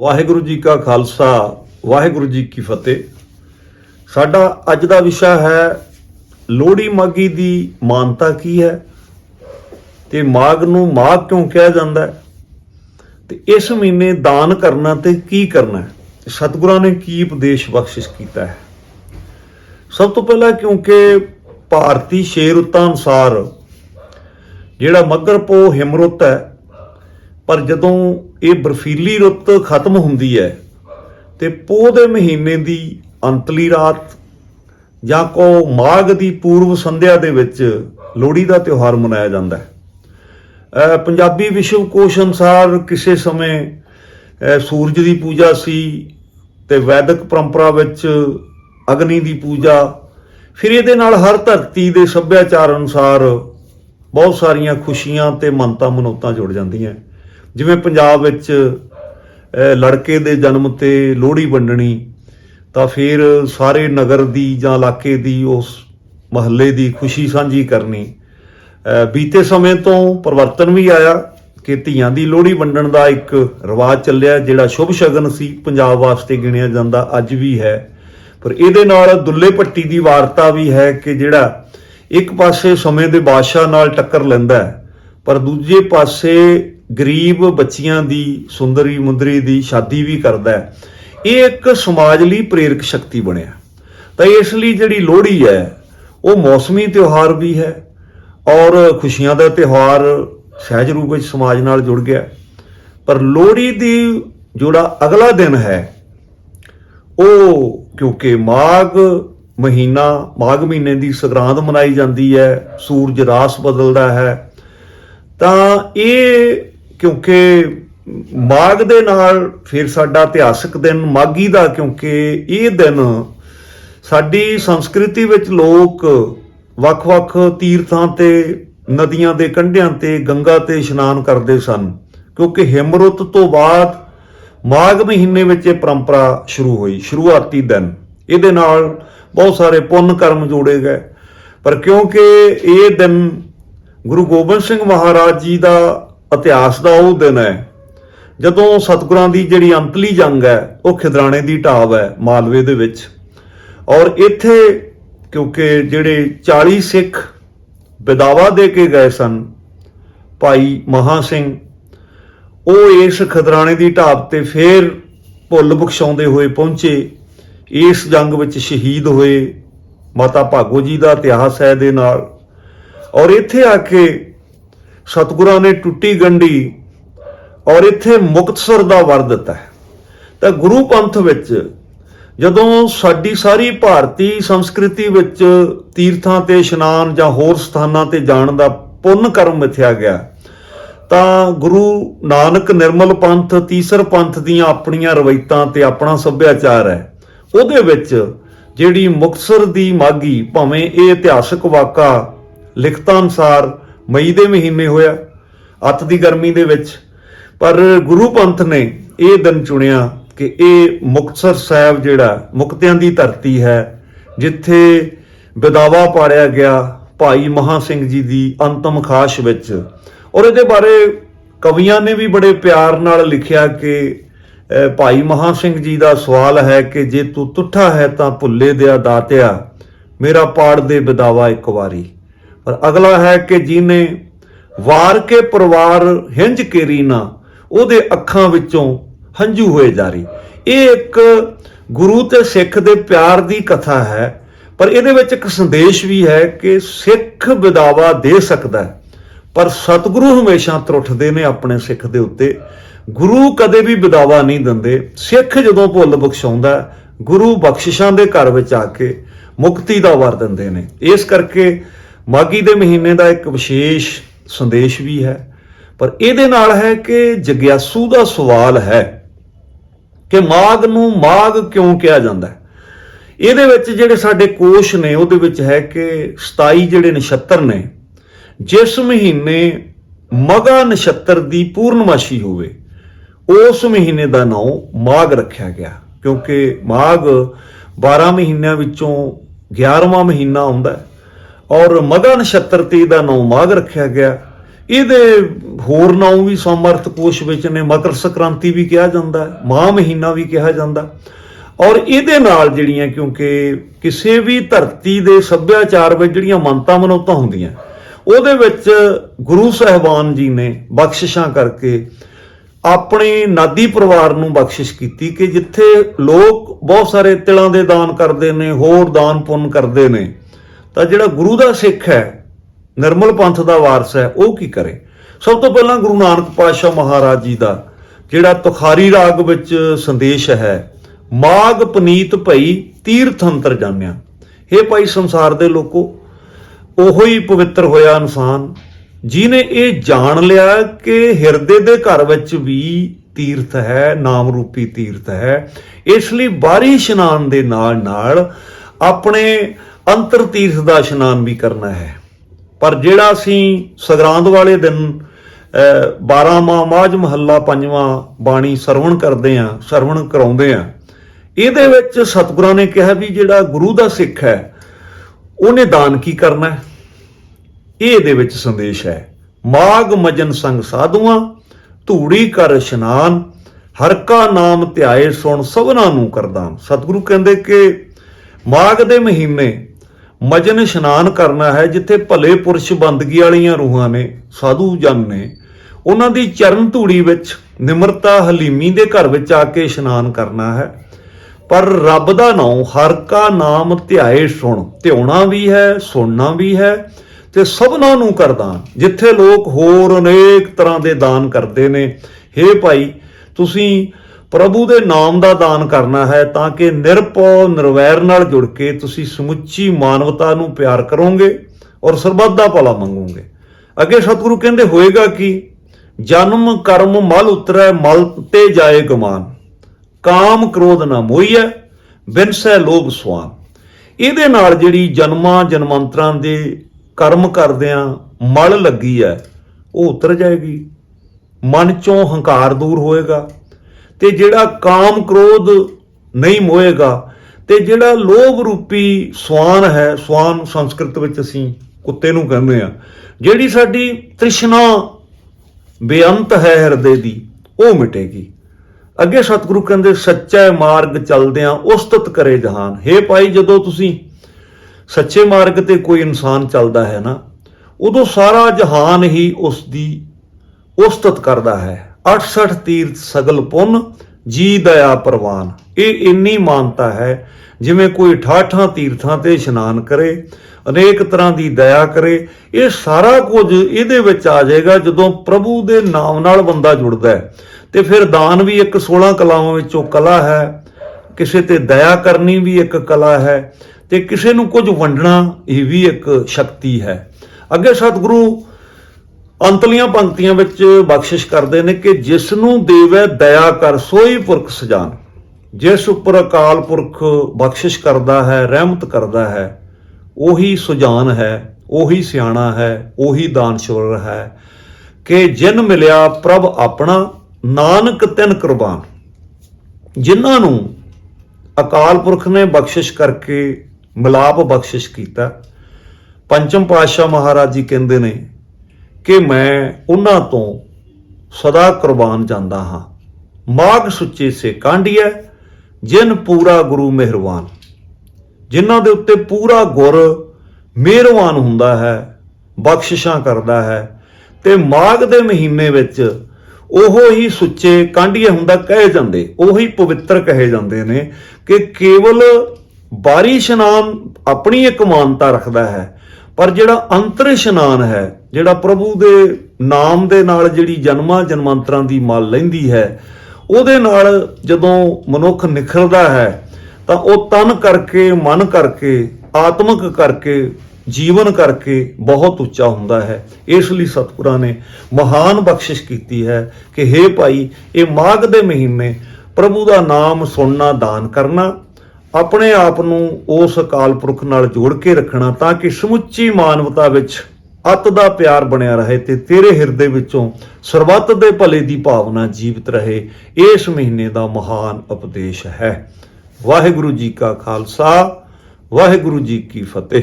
ਵਾਹਿਗੁਰੂ ਜੀ ਕਾ ਖਾਲਸਾ, ਵਾਹਿਗੁਰੂ ਜੀ ਕੀ ਫਤਿਹ। ਸਾਡਾ ਅੱਜ ਦਾ ਵਿਸ਼ਾ ਹੈ, ਲੋਹੜੀ ਮਾਗੀ ਦੀ ਮਾਨਤਾ ਕੀ ਹੈ? ਤੇ ਮਾਗ ਨੂੰ ਮਾਗ ਕਿਉਂ ਕਿਹਾ ਜਾਂਦਾ ਹੈ? ਤੇ ਇਸ ਮਹੀਨੇ ਦਾਨ ਕਰਨਾ ਤੇ ਕੀ ਕਰਨਾ ਸਤਿਗੁਰਾਂ ਨੇ ਕੀ ਉਪਦੇਸ਼ ਬਖਸ਼ਿਸ਼ ਕੀਤਾ ਹੈ? ਸਭ ਤੋਂ ਪਹਿਲਾਂ ਕਿਉਂਕਿ ਭਾਰਤੀ ਸ਼ੇਰ ਰੁੱਤਾਂ ਅਨੁਸਾਰ ਜਿਹੜਾ ਮੱਘਰ ਪੋ ਹਿਮਰੁੱਤ ਹੈ ਪਰ ਜਦੋਂ ਇਹ ਬਰਫੀਲੀ ਰੁੱਤ ਖਤਮ ਹੁੰਦੀ ਹੈ ਤੇ ਪੋਹ ਦੇ ਮਹੀਨੇ ਦੀ ਅੰਤਲੀ ਰਾਤ ਜਾਂ ਕੋ ਮਾਘ ਦੀ ਪੂਰਵ ਸੰਧਿਆ ਦੇ ਵਿੱਚ ਲੋਹੜੀ ਦਾ ਤਿਉਹਾਰ ਮਨਾਇਆ ਜਾਂਦਾ ਹੈ। ਅਹ ਪੰਜਾਬੀ ਵਿਸ਼ਵਕੋਸ਼ ਅਨੁਸਾਰ ਕਿਸੇ ਸਮੇਂ ਸੂਰਜ ਦੀ ਪੂਜਾ ਸੀ ਤੇ ਵੈਦਿਕ ਪਰੰਪਰਾ ਵਿੱਚ ਅਗਨੀ ਦੀ ਪੂਜਾ, ਫਿਰ ਇਹਦੇ ਨਾਲ ਹਰ ਧਰਤੀ ਦੇ ਸੱਭਿਆਚਾਰ ਅਨੁਸਾਰ ਬਹੁਤ ਸਾਰੀਆਂ ਖੁਸ਼ੀਆਂ ਤੇ ਮੰਨਤਾ ਮਨੋਤਾਂ ਜੁੜ ਜਾਂਦੀਆਂ ਜਿਵੇਂ ਪੰਜਾਬ ਵਿੱਚ ਲੜਕੇ ਦੇ ਜਨਮ ਤੇ ਲੋਹੜੀ ਵੰਡਣੀ, ਤਾਂ ਫਿਰ ਸਾਰੇ ਨਗਰ ਦੀ ਜਾਂ ਇਲਾਕੇ ਦੀ ਉਸ ਮਹੱਲੇ ਦੀ ਖੁਸ਼ੀ ਸਾਂਝੀ ਕਰਨੀ। ਬੀਤੇ ਸਮੇਂ ਤੋਂ ਪਰਿਵਰਤਨ ਵੀ ਆਇਆ ਕਿ ਧੀਆਂ ਦੀ ਲੋਹੜੀ ਵੰਡਣ ਦਾ ਇੱਕ ਰਿਵਾਜ ਚੱਲਿਆ, ਜਿਹੜਾ ਸ਼ੁਭ ਸ਼ਗਨ ਸੀ, ਪੰਜਾਬ ਵਾਸਤੇ ਗਿਣਿਆ ਜਾਂਦਾ ਅੱਜ ਵੀ ਹੈ। ਪਰ ਇਹਦੇ ਨਾਲ ਦੁੱਲੇ ਭੱਟੀ ਦੀ ਵਾਰਤਾ ਵੀ ਹੈ ਕਿ ਜਿਹੜਾ ਇੱਕ ਪਾਸੇ ਸਮੇਂ ਦੇ ਬਾਦਸ਼ਾਹ ਨਾਲ ਟੱਕਰ ਲੈਂਦਾ ਪਰ ਦੂਜੇ ਪਾਸੇ ਗਰੀਬ ਬੱਚੀਆਂ ਦੀ, ਸੁੰਦਰੀ ਮੁੰਦਰੀ ਦੀ ਸ਼ਾਦੀ ਵੀ ਕਰਦਾ ਹੈ। ਇਹ ਇੱਕ ਸਮਾਜ ਲਈ ਪ੍ਰੇਰਕ ਸ਼ਕਤੀ ਬਣਿਆ। ਤਾਂ ਇਸ ਲਈ ਜਿਹੜੀ ਲੋਹੜੀ ਹੈ, ਉਹ ਮੌਸਮੀ ਤਿਉਹਾਰ ਵੀ ਹੈ ਔਰ ਖੁਸ਼ੀਆਂ ਦਾ ਤਿਉਹਾਰ ਸਹਿਜ ਰੂਪ ਵਿੱਚ ਸਮਾਜ ਨਾਲ ਜੁੜ ਗਿਆ। ਪਰ ਲੋਹੜੀ ਦੀ ਜਿਹੜਾ ਅਗਲਾ ਦਿਨ ਹੈ, ਉਹ ਕਿਉਂਕਿ ਮਾਘ ਮਹੀਨਾ, ਮਾਘ ਮਹੀਨੇ ਦੀ ਸੰਗਰਾਂਦ ਮਨਾਈ ਜਾਂਦੀ ਹੈ, ਸੂਰਜ ਰਾਸ ਬਦਲਦਾ ਹੈ, ਤਾਂ ਇਹ ਕਿਉਂਕਿ ਮਾਘ ਦੇ ਨਾਲ ਫਿਰ ਸਾਡਾ ਇਤਿਹਾਸਕ ਦਿਨ ਮਾਗੀ ਦਾ, ਕਿਉਂਕਿ ਇਹ ਦਿਨ ਸਾਡੀ ਸੰਸਕ੍ਰਿਤੀ ਵਿੱਚ ਲੋਕ ਵੱਖ-ਵੱਖ ਤੀਰਥਾਂ ਤੇ, ਨਦੀਆਂ ਦੇ ਕੰਢਿਆਂ ਤੇ ਗੰਗਾ ਤੇ ਇਸ਼ਨਾਨ ਕਰਦੇ ਸਨ, ਕਿਉਂਕਿ ਹਿਮਰੁੱਤ ਤੋਂ ਬਾਅਦ ਮਾਘ ਮਹੀਨੇ ਵਿੱਚ ਇਹ ਪਰੰਪਰਾ ਸ਼ੁਰੂ ਹੋਈ, ਸ਼ੁਰੂਆਤੀ ਦਿਨ। ਇਹਦੇ ਨਾਲ ਬਹੁਤ ਸਾਰੇ ਪੁੰਨ ਕਰਮ ਜੋੜੇ ਗਏ। ਪਰ ਕਿਉਂਕਿ ਇਹ ਦਿਨ ਗੁਰੂ ਗੋਬਿੰਦ ਸਿੰਘ ਮਹਾਰਾਜ ਜੀ ਦਾ ਇਤਿਹਾਸ ਦਾ ਉਹ ਦਿਨ ਹੈ। ਜਦੋਂ ਸਤਿਗੁਰਾਂ ਦੀ ਜਿਹੜੀ ਅੰਤਲੀ ਜੰਗ ਹੈ, ਉਹ ਖਿਦਰਾਣੇ ਦੀ ਢਾਬ ਹੈ ਮਾਲਵੇ ਦੇ ਵਿੱਚ। ਔਰ ਇੱਥੇ ਕਿਉਂਕਿ ਜਿਹੜੇ 40 ਸਿੱਖ ਵਿਦਾਵਾ ਦੇ ਕੇ ਗਏ ਸਨ, ਭਾਈ ਮਹਾ ਸਿੰਘ, ਉਹ ਇਸ ਖਦਰਾਣੇ ਦੀ ਢਾਬ ਤੇ ਫੇਰ ਭੁੱਲ ਬਖਸ਼ਾਉਂਦੇ ਹੋਏ ਪਹੁੰਚੇ। ਇਸ ਜੰਗ ਵਿੱਚ ਸ਼ਹੀਦ ਹੋਏ ਮਾਤਾ ਭਾਗੋ ਜੀ ਦਾ ਇਤਿਹਾਸ ਹੈ ਦੇ ਨਾਲ। ਔਰ ਇੱਥੇ ਆ ਕੇ ਸਤਿਗੁਰਾਂ ਨੇ ਟੁੱਟੀ ਗੰਢੀ ਔਰ ਇੱਥੇ ਮੁਕਤਸਰ ਦਾ ਵਰ ਦਿੱਤਾ ਹੈ। ਤਾਂ ਗੁਰੂ ਪੰਥ ਵਿੱਚ ਜਦੋਂ ਸਾਡੀ ਸਾਰੀ ਭਾਰਤੀ ਸੰਸਕ੍ਰਿਤੀ ਵਿੱਚ ਤੀਰਥਾਂ ਤੇ ਇਸ਼ਨਾਨ ਜਾਂ ਹੋਰ ਸਥਾਨਾਂ ਤੇ ਜਾਣ ਦਾ ਪੁੰਨ ਕਰਮ ਮਿਥਿਆ ਗਿਆ, ਤਾਂ ਗੁਰੂ ਨਾਨਕ ਨਿਰਮਲ ਪੰਥ, ਤੀਸਰ ਪੰਥ ਦੀਆਂ ਆਪਣੀਆਂ ਰਵਾਇਤਾਂ ਤੇ ਆਪਣਾ ਸੱਭਿਆਚਾਰ ਹੈ। ਉਹਦੇ ਵਿੱਚ ਜਿਹੜੀ ਮੁਕਤਸਰ ਦੀ ਮਾਗੀ, ਭਾਵੇਂ ਇਹ ਇਤਿਹਾਸਕ ਵਾਕਾ ਲਿਖਤਾਂ ਅਨੁਸਾਰ ਮਈ ਦੇ ਮਹੀਨੇ ਹੋਇਆ, ਅੱਤ ਦੀ ਗਰਮੀ ਦੇ ਵਿੱਚ। ਪਰ ਗੁਰੂ ਪੰਥ ਨੇ ਇਹ ਦਿਨ ਚੁਣਿਆ ਕਿ ਇਹ ਮੁਕਤਸਰ ਸਾਹਿਬ ਜਿਹੜਾ ਮੁਕਤਿਆਂ ਦੀ ਧਰਤੀ ਹੈ, ਜਿੱਥੇ ਵਿਦਾਵਾ ਪਾੜਿਆ ਗਿਆ ਭਾਈ ਮਹਾ ਸਿੰਘ ਜੀ ਦੀ ਅੰਤਮ ਖਾਸ਼ ਵਿੱਚ। ਔਰ ਇਹਦੇ ਬਾਰੇ ਕਵੀਆਂ ਨੇ ਵੀ ਬੜੇ ਪਿਆਰ ਨਾਲ ਲਿਖਿਆ ਕਿ ਭਾਈ ਮਹਾ ਸਿੰਘ ਜੀ ਦਾ ਸਵਾਲ ਹੈ ਕਿ ਜੇ ਤੂੰ ਤੁੱਠਾ ਹੈ ਤਾਂ ਭੁੱਲੇ ਦਿਆ ਦਾਤਿਆ ਮੇਰਾ ਪਾੜ ਦੇ ਵਿਦਾਵਾ ਇੱਕ ਵਾਰੀ। ਪਰ ਅਗਲਾ ਹੈ ਕਿ ਜਿਹਨੇ ਵਾਰ ਕੇ ਪਰਿਵਾਰ ਹਿੰਜ ਕੇਰੀ ਨਾ, ਉਹਦੇ ਅੱਖਾਂ ਵਿੱਚੋਂ ਹੰਝੂ ਹੋਏ ਜਾਰੀ। ਇਹ ਇੱਕ ਗੁਰੂ ਤੇ ਸਿੱਖ ਦੇ ਪਿਆਰ ਦੀ ਕਥਾ ਹੈ, ਪਰ ਇਹਦੇ ਵਿੱਚ ਇੱਕ ਸੰਦੇਸ਼ ਵੀ ਹੈ ਕਿ ਸਿੱਖ ਵਿਦਾਵਾ ਦੇ ਸਕਦਾ ਹੈ, ਪਰ ਸਤਿਗੁਰੂ ਹਮੇਸ਼ਾ ਤਰੁੱਠਦੇ ਨੇ ਆਪਣੇ ਸਿੱਖ ਦੇ ਉੱਤੇ। ਗੁਰੂ ਕਦੇ ਵੀ ਵਿਦਾਵਾ ਨਹੀਂ ਦਿੰਦੇ। ਸਿੱਖ ਜਦੋਂ ਭੁੱਲ ਬਖਸ਼ਾਉਂਦਾ ਗੁਰੂ ਬਖਸ਼ਿਸ਼ਾਂ ਦੇ ਘਰ ਵਿੱਚ ਆ ਕੇ ਮੁਕਤੀ ਦਾ ਵਰ ਦਿੰਦੇ ਨੇ। ਇਸ ਕਰਕੇ ਮਾਗੀ ਦੇ ਮਹੀਨੇ ਦਾ ਇੱਕ ਵਿਸ਼ੇਸ਼ ਸੰਦੇਸ਼ ਵੀ ਹੈ, ਪਰ ਇਹਦੇ ਨਾਲ ਹੈ ਕਿ ਜਗਿਆਸੂ ਦਾ ਸਵਾਲ ਹੈ ਕਿ ਮਾਗ ਨੂੰ ਮਾਗ ਕਿਉਂ ਕਿਹਾ ਜਾਂਦਾ ਹੈ? ਇਹਦੇ ਵਿੱਚ ਜਿਹੜੇ ਸਾਡੇ ਕੋਸ਼ ਨੇ, ਉਹਦੇ ਵਿੱਚ ਹੈ ਕਿ 27 ਜਿਹੜੇ ਨਛੱਤਰ ਨੇ, ਜਿਸ ਮਹੀਨੇ ਮਗਾ ਨਛੱਤਰ ਦੀ ਪੂਰਨਮਾਸ਼ੀ ਹੋਵੇ, ਉਸ ਮਹੀਨੇ ਦਾ ਨਾਮ ਮਾਗ ਰੱਖਿਆ ਗਿਆ, ਕਿਉਂਕਿ ਮਾਗ 12 ਮਹੀਨਿਆਂ ਵਿੱਚੋਂ 11ਵਾਂ ਮਹੀਨਾ ਆਉਂਦਾ ਹੈ। ਔਰ ਮਗਾ ਨਛੱਤਰ ਤੇ ਦਾ ਨਾਮ ਮਾਘ ਰੱਖਿਆ ਗਿਆ। ਇਹਦੇ ਹੋਰ ਨਾਮ ਵੀ ਸਮਰਥ ਕੋਸ਼ ਵਿੱਚ ਨੇ, ਮਕਰ ਸੰਕ੍ਰਾਂਤੀ ਵੀ ਕਿਹਾ ਜਾਂਦਾ ਹੈ ਮਾਹ ਮਹੀਨਾ ਵੀ ਕਿਹਾ ਜਾਂਦਾ। ਔਰ ਇਹਦੇ ਨਾਲ ਜਿਹੜੀਆਂ, ਕਿਉਂਕਿ ਕਿਸੇ ਵੀ ਧਰਤੀ ਦੇ ਸੱਭਿਆਚਾਰ ਵਿੱਚ ਜਿਹੜੀਆਂ ਮੰਨਤਾਂ ਮਨੋਤਾਂ ਹੁੰਦੀਆਂ, ਉਹਦੇ ਵਿੱਚ ਗੁਰੂ ਸਾਹਿਬਾਨ ਜੀ ਨੇ ਬਖਸ਼ਿਸ਼ਾਂ ਕਰਕੇ ਆਪਣੇ ਨਾਦੀ ਪਰਿਵਾਰ ਨੂੰ ਬਖਸ਼ਿਸ਼ ਕੀਤੀ ਕਿ ਜਿੱਥੇ ਲੋਕ ਬਹੁਤ ਸਾਰੇ ਤਿਲਾਂ ਦੇ ਦਾਨ ਕਰਦੇ ਨੇ, ਹੋਰ ਦਾਨ ਪੁੰਨ ਕਰਦੇ ਨੇ ਤਾਂ ਜਿਹੜਾ ਗੁਰੂ ਦਾ ਸਿੱਖ ਹੈ, ਨਿਰਮਲ ਪੰਥ ਦਾ ਵਾਰਸ ਹੈ, ਉਹ ਕੀ ਕਰੇ? ਸਭ ਤੋਂ ਪਹਿਲਾਂ ਗੁਰੂ ਨਾਨਕ ਪਾਤਸ਼ਾਹ ਮਹਾਰਾਜ ਜੀ ਦਾ ਜਿਹੜਾ ਤੁਖਾਰੀ ਰਾਗ ਵਿੱਚ ਸੰਦੇਸ਼ ਹੈ ਮਾਗ ਪਨੀਤ ਭਈ ਤੀਰਥ ਅੰਤਰ ਜਾਣਿਆ हे ਭਾਈ ਸੰਸਾਰ ਦੇ ਲੋਕੋ, ਉਹੋ ਹੀ ਪਵਿੱਤਰ ਹੋਇਆ ਇਨਸਾਨ ਜਿਨੇ ਇਹ ਜਾਣ ਲਿਆ ਕਿ ਹਿਰਦੇ ਦੇ ਘਰ ਵਿੱਚ ਵੀ ਤੀਰਥ ਹੈ, ਨਾਮ ਰੂਪੀ ਤੀਰਥ ਹੈ, ਇਸ ਲਈ ਬਾਹਰੀ ਇਸ਼ਨਾਨ ਦੇ ਨਾਲ ਨਾਲ ਆਪਣੇ ਅੰਤਰ ਤੀਰਥ ਦਾ ਇਸ਼ਨਾਨ ਵੀ ਕਰਨਾ ਹੈ। ਪਰ ਜਿਹੜਾ ਅਸੀਂ ਸਗਰਾਂਦ ਵਾਲੇ ਦਿਨ 12 ਮਾਹ ਮਾਝ ਮਹੱਲਾ ਪੰਜਵਾਂ ਬਾਣੀ ਸਰਵਣ ਕਰਦੇ ਆ ਸਰਵਣ ਕਰਾਉਂਦੇ ਆ ਇਹਦੇ ਵਿੱਚ ਸਤਿਗੁਰਾਂ ਨੇ ਕਿਹਾ ਵੀ ਜਿਹੜਾ ਗੁਰੂ ਦਾ ਸਿੱਖ ਹੈ, ਉਹਨੇ ਦਾਨ ਕੀ ਕਰਨਾ ਇਹ ਇਹਦੇ ਵਿੱਚ ਸੰਦੇਸ਼ ਹੈ। ਮਾਗ ਮਜਨ ਸੰਗ ਸਾਧੂਆਂ, ਧੂੜੀ ਕਰ ਇਸ਼ਨਾਨ, ਹਰ ਕਾ ਨਾਮ ਧਿਆਏ ਸੁਣ ਸਭਨਾ ਨੂੰ ਕਰਦਾਨ। ਸਤਿਗੁਰੂ ਕਹਿੰਦੇ ਕਿ ਮਾਗ ਦੇ ਮਹੀਨੇ ਮਜਨ ਇਸ਼ਨਾਨ ਕਰਨਾ ਹੈ, ਜਿੱਥੇ ਭਲੇ ਪੁਰਸ਼ ਬੰਦਗੀ ਵਾਲੀਆਂ ਰੂਹਾਂ ਨੇ, ਸਾਧੂ ਜਨ ਨੇ। ਉਹਨਾਂ ਦੀ ਚਰਨ ਧੂੜੀ ਵਿੱਚ ਨਿਮਰਤਾ ਹਲੀਮੀ ਦੇ ਘਰ ਵਿੱਚ ਆ ਕੇ ਇਸ਼ਨਾਨ ਕਰਨਾ ਹੈ। ਪਰ ਰੱਬ ਦਾ ਨਾਮ ਹਰ ਕਾ ਨਾਮ ਧਿਆਏ ਸੁਣ ਧਿਆਉਣਾ ਵੀ ਹੈ, ਸੁਣਨਾ ਵੀ ਹੈ, ਤੇ ਸਭਨਾਂ ਨੂੰ ਕਰਦਾਨ ਜਿੱਥੇ ਲੋਕ ਹੋਰ ਅਨੇਕ ਤਰ੍ਹਾਂ ਦੇ ਦਾਨ ਕਰਦੇ ਨੇ। ਹੇ ਭਾਈ, ਤੁਸੀਂ ਪ੍ਰਭੂ ਦੇ ਨਾਮ ਦਾ ਦਾਨ ਕਰਨਾ ਹੈ ਤਾਂ ਕਿ ਨਿਰਭਉ ਨਿਰਵੈਰ ਨਾਲ ਜੁੜ ਕੇ ਤੁਸੀਂ ਸਮੁੱਚੀ ਮਾਨਵਤਾ ਨੂੰ ਪਿਆਰ ਕਰੋਗੇ ਔਰ ਸਰਬੱਤ ਦਾ ਭਲਾ ਮੰਗੋਗੇ। ਅੱਗੇ ਸਤਿਗੁਰੂ ਕਹਿੰਦੇ, ਹੋਏਗਾ ਕਿ? ਜਨਮ, ਕਰਮ, ਮਲ ਉਤਰੈ, ਮਲ ਤੇ ਜਾਏ ਗਮਾਨ। ਕਾਮ ਕ੍ਰੋਧ ਨਾ ਮੋਈਐ ਬਿਨਸੈ ਲੋਭ ਸਵਾਨ ਇਹਦੇ ਨਾਲ ਜਿਹੜੀ ਜਨਮਾਂ, ਜਨਮੰਤਰਾਂ ਦੇ ਕਰਮ ਕਰਦਿਆਂ ਮਲ ਲੱਗੀ ਹੈ ਉਹ ਉਤਰ ਜਾਏਗੀ। ਮਨ ਚੋਂ ਹੰਕਾਰ ਦੂਰ ਹੋਏਗਾ। ਤੇ ਜਿਹੜਾ ਕਾਮ ਕ੍ਰੋਧ ਨਹੀਂ ਮੋਏਗਾ ਤੇ ਜਿਹੜਾ ਲੋਭ ਰੂਪੀ ਸਵਾਨ ਹੈ, ਸਵਾਨ ਸੰਸਕ੍ਰਿਤ ਵਿੱਚ ਅਸੀਂ ਕੁੱਤੇ ਨੂੰ ਕਹਿੰਦੇ ਆ ਜਿਹੜੀ ਸਾਡੀ ਤ੍ਰਿਸ਼ਨਾ ਬੇਅੰਤ ਹੈ ਹਿਰਦੇ ਦੀ, ਉਹ ਮਿਟੇਗੀ। ਅੱਗੇ ਸਤਿਗੁਰੂ ਕਹਿੰਦੇ, ਸੱਚਾ ਮਾਰਗ ਚੱਲਦਿਆਂ ਉਸਤਤ ਕਰੇ ਜਹਾਨ। हे ਭਾਈ, ਜਦੋਂ ਤੁਸੀਂ ਸੱਚੇ ਮਾਰਗ ਤੇ ਕੋਈ ਇਨਸਾਨ ਚੱਲਦਾ ਹੈ ਨਾ, ਉਦੋਂ ਸਾਰਾ ਜਹਾਨ ਹੀ ਉਸ ਦੀ ਉਸਤਤ ਕਰਦਾ ਹੈ। 68 ਤੀਰਥ ਸਗਲ ਪੁੰਨ, ਜੀ ਦਇਆ ਪ੍ਰਵਾਨ। ਇਹ ਇੰਨੀ ਮਾਨਤਾ ਹੈ, ਜਿਵੇਂ ਕੋਈ 68 ਤੀਰਥਾਂ ਤੇ ਇਸ਼ਨਾਨ ਕਰੇ, ਅਨੇਕ ਤਰ੍ਹਾਂ ਦੀ ਦਇਆ ਕਰੇ, ਇਹ ਸਾਰਾ ਕੁਝ ਇਹਦੇ ਵਿੱਚ ਆ ਜਾਏਗਾ ਜਦੋਂ ਪ੍ਰਭੂ ਦੇ ਨਾਮ ਨਾਲ ਬੰਦਾ ਜੁੜਦਾ ਹੈ। ਤੇ ਫਿਰ ਦਾਨ ਵੀ ਇੱਕ 16 ਕਲਾਵਾਂ ਵਿੱਚੋਂ ਕਲਾ ਹੈ, ਕਿਸੇ ਤੇ ਦਇਆ ਕਰਨੀ ਵੀ ਇੱਕ ਕਲਾ ਹੈ, ਤੇ ਕਿਸੇ ਨੂੰ ਕੁਝ ਵੰਡਣਾ ਇਹ ਵੀ ਇੱਕ ਸ਼ਕਤੀ ਹੈ। ਅੱਗੇ ਸਤਿਗੁਰੂ ਅੰਤਲੀਆਂ ਪੰਕਤੀਆਂ ਵਿੱਚ ਬਖਸ਼ਿਸ਼ ਕਰਦੇ ਨੇ ਕਿ ਜਿਸ ਨੂੰ ਦੇਵੈ ਦਇਆ ਕਰ ਸੋਈ ਪੁਰਖ ਸਜਾਨ। ਜਿਸ ਉੱਪਰ ਅਕਾਲ ਪੁਰਖ ਬਖਸ਼ਿਸ਼ ਕਰਦਾ ਹੈ, ਰਹਿਮਤ ਕਰਦਾ ਹੈ, ਉਹੀ ਸੁਜਾਨ ਹੈ, ਉਹੀ ਸਿਆਣਾ ਹੈ, ਉਹੀ ਦਾਨਸ਼ਵਰ ਹੈ ਕਿ ਜਿਨ ਮਿਲਿਆ ਪ੍ਰਭ ਆਪਣਾ, ਨਾਨਕ ਤਿਨ ਕੁਰਬਾਨ। ਜਿਨ੍ਹਾਂ ਨੂੰ ਅਕਾਲ ਪੁਰਖ ਨੇ ਬਖਸ਼ਿਸ਼ ਕਰਕੇ ਮਿਲਾਪ ਬਖਸ਼ਿਸ਼ ਕੀਤਾ, ਪੰਚਮ ਪਾਤਸ਼ਾਹ ਮਹਾਰਾਜ ਜੀ ਕਹਿੰਦੇ ਨੇ ਕਿ ਮੈਂ ਉਹਨਾਂ ਤੋਂ ਸਦਾ ਕੁਰਬਾਨ ਜਾਂਦਾ ਹਾਂ। ਮਾਗ ਸੁੱਚੇ ਸੇ ਕਾਂਢੀਐ ਜਿਨ ਪੂਰਾ ਗੁਰੂ ਮਿਹਰਵਾਨ ਜਿਨ੍ਹਾਂ ਦੇ ਉੱਤੇ ਪੂਰਾ ਗੁਰ ਮਿਹਰਵਾਨ ਹੁੰਦਾ ਹੈ, ਬਖਸ਼ਿਸ਼ਾਂ ਕਰਦਾ ਹੈ, ਤੇ ਮਾਗ ਦੇ ਮਹੀਨੇ ਵਿੱਚ ਉਹੋ ਹੀ ਸੁੱਚੇ ਕਾਂਢੀਏ ਹੁੰਦਾ ਕਹੇ ਜਾਂਦੇ, ਉਹੀ ਪਵਿੱਤਰ ਕਹੇ ਜਾਂਦੇ ਨੇ ਕਿ ਕੇਵਲ ਬਾਰੀ ਇਸ਼ਨਾਨ ਆਪਣੀ ਇੱਕ ਮਾਨਤਾ ਰੱਖਦਾ ਹੈ, ਪਰ ਜਿਹੜਾ ਅੰਤਰ ਇਸ਼ਨਾਨ ਹੈ ਜਿਹੜਾ ਪ੍ਰਭੂ ਦੇ ਨਾਮ ਦੇ ਨਾਲ ਜਿਹੜੀ ਜਨਮਾਂ ਜਨਮਾਂਤਰਾਂ ਦੀ ਮਲ ਲੈਂਦੀ ਹੈ, ਉਹਦੇ ਨਾਲ ਜਦੋਂ ਮਨੁੱਖ ਨਿਖਰਦਾ ਹੈ, ਤਾਂ ਉਹ ਤਨ ਕਰਕੇ, ਮਨ ਕਰਕੇ, ਆਤਮਿਕ ਕਰਕੇ, ਜੀਵਨ ਕਰਕੇ ਬਹੁਤ ਉੱਚਾ ਹੁੰਦਾ ਹੈ। ਇਸ ਲਈ ਸਤਿਗੁਰਾਂ ਨੇ ਮਹਾਨ ਬਖਸ਼ਿਸ਼ ਕੀਤੀ ਹੈ ਕਿ हे ਭਾਈ, ਇਹ ਮਾਘ ਦੇ ਮਹੀਨੇ ਪ੍ਰਭੂ ਦਾ ਨਾਮ ਸੁਣਨਾ, ਦਾਨ ਕਰਨਾ, ਆਪਣੇ ਆਪ ਨੂੰ ਉਸ ਅਕਾਲ ਪੁਰਖ ਨਾਲ ਜੋੜ ਕੇ ਰੱਖਣਾ, ਤਾਂ ਕਿ ਸਮੁੱਚੀ ਮਾਨਵਤਾ ਵਿੱਚ ਅਤ ਦਾ ਪਿਆਰ ਬਣਿਆ ਰਹੇ ਤੇ ਤੇਰੇ ਹਿਰਦੇ ਵਿੱਚੋਂ ਸਰਬੱਤ ਦੇ ਭਲੇ ਦੀ ਭਾਵਨਾ ਜੀਵਤ ਰਹੇ, ਇਸ ਮਹੀਨੇ ਦਾ ਮਹਾਨ ਉਪਦੇਸ਼ ਹੈ। ਵਾਹਿਗੁਰੂ ਜੀ ਕਾ ਖਾਲਸਾ, ਵਾਹਿਗੁਰੂ ਜੀ ਕੀ ਫਤਿਹ।